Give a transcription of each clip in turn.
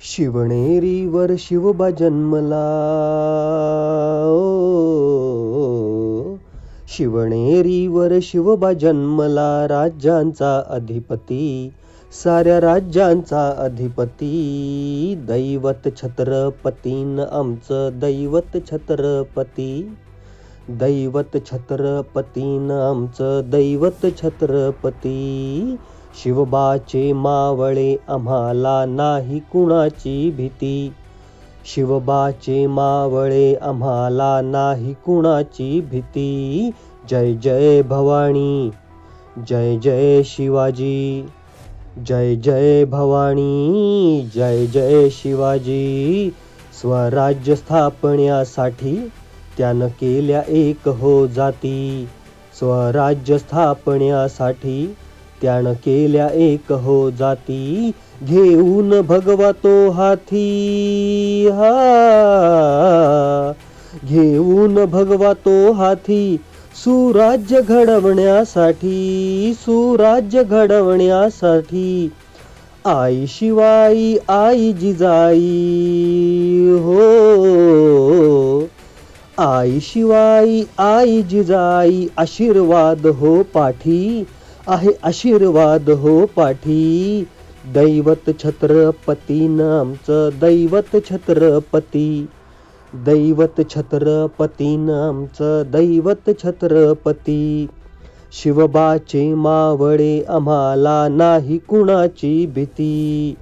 शिवणेरीवर शिवबा जन्मला. शिवणेरीवर शिवबा जन्मला राज्यांचा अधिपती साऱ्या राज्यांचा अधिपती. दैवत छत्रपतीन आमचं दैवत छत्रपती. दैवत छत्रपतीन आमचं दैवत छत्रपती. शिवबाचे मावळे आम्हाला नाही कुणाची भीती. शिवबाचे मावळे आम्हाला नाही कुणाची भीती. जय जय भवानी जय जय शिवाजी जय जय भवानी जय जय शिवाजी. स्वराज्य स्थापण्यासाठी त्यानं केल्या एक हो जाती. स्वराज्य स्थापण्यासाठी त्यानं केल्या एक हो जाती. घेऊन भगवा तो हाथी. हा. घेऊन भगवा तो हाथी. सुराज्य घडवण्यासाठी सुराज्य घडवण्यासाठी. आई शिवाई आई जिजाई. हो. आई शिवाई आई जिजाई. आशीर्वाद हो पाठी. आहे आशीर्वाद हो पाठी. दैवत छत्रपती आमचं दैवत छत्रपती. दैवत छत्रपती आमचं दैवत छत्रपती. शिवबाचे मावळे आम्हाला नाही कुणाची भीती.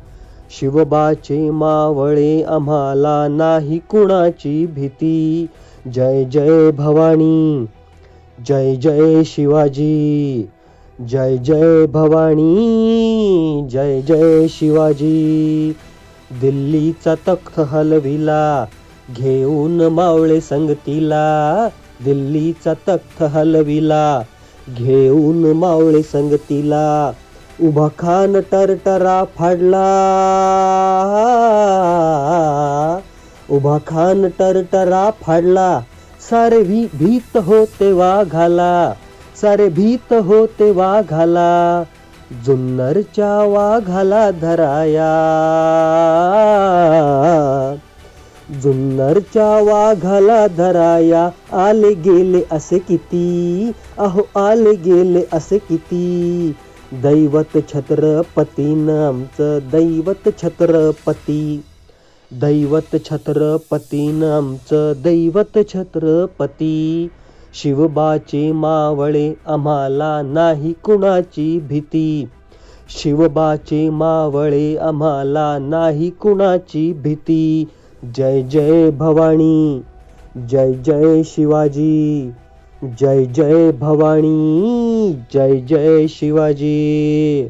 शिवबाचे मावळे आम्हाला नाही कुणाची भीती. जय जय भवानी जय जय शिवाजी. जय जय भवानी जय जय शिवाजी. दिल्लीचा तख्त हलविला घेऊन मावळे संगतीला. दिल्लीचा तख्त हलविला घेऊन मावळे संगतीला. उभा खान टरटरा फाडला. उभा खान टरटरा फाडला. सारे भी भीत होते वाघाला. सारे भीत होते वाघाला जुन्नरच्या वाघाला धराया. जुन्नरच्या वाघाला धराया आले गेले असे किती? अहो आले गेले असे किती? दैवत छत्रपती आमचं दैवत छत्रपती. दैवत छत्रपती आमचं दैवत छत्रपती. शिवबाचे मावळे आम्हाला नाही कुणाची भीती. शिवबाचे मावळे आम्हाला नाही कुणाची भीती. जय जय भवानी जय जय शिवाजी जय जय भवानी जय जय शिवाजी.